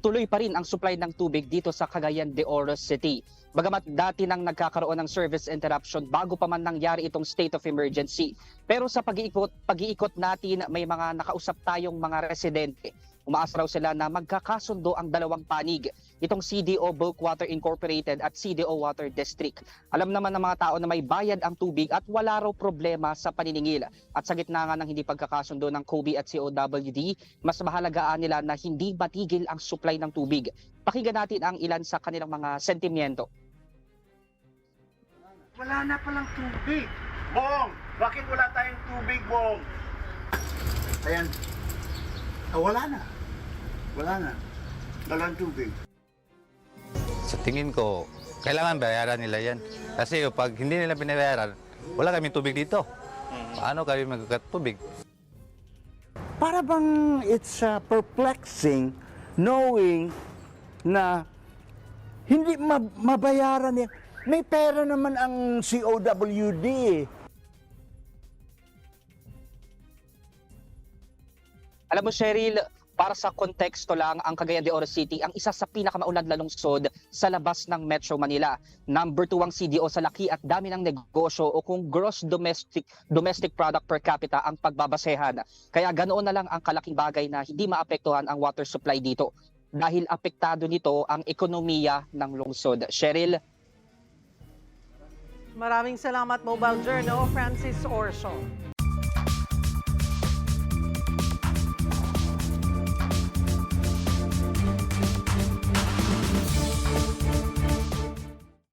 tuloy pa rin ang supply ng tubig dito sa Cagayan de Oro City. Bagamat dati nang nagkakaroon ng service interruption bago pa man nangyari itong state of emergency. Pero sa pag-iikot, pag-iikot natin may mga nakausap tayong mga residente. Umaasa raw sila na magkakasundo ang dalawang panig, itong CDO Bulk Water Incorporated at CDO Water District. Alam naman ng mga tao na may bayad ang tubig at wala raw problema sa paniningil. At sa gitna nga ng hindi pagkakasundo ng COBE at COWD, mas mahalagaan nila na hindi matigil ang supply ng tubig. Pakinggan natin ang ilan sa kanilang mga sentimiento. Wala na palang tubig. Bong, bakit wala tayong tubig, Bong? Ayan. Ah, wala na. Wala na. Walang tubig. Sa tingin ko, kailangan bayaran nila yan. Kasi pag hindi nila binabayaran, wala kami tubig dito. Paano kami magkakatubig? para bang it's uh, perplexing knowing na hindi ma- mabayaran yan. May pera naman ang COWD. eh. Alam mo, Cheryl, para sa konteksto lang, ang Cagayan de Oro City ang isa sa pinakamaunlad na lungsod sa labas ng Metro Manila. Number 2 ang CDO sa laki at dami ng negosyo o kung gross domestic domestic product per capita ang pagbabasehan. Kaya ganoon na lang ang kalaking bagay na hindi maapektuhan ang water supply dito dahil apektado nito ang ekonomiya ng lungsod. Cheryl, Maraming salamat Mobile Journal, Francis Orso.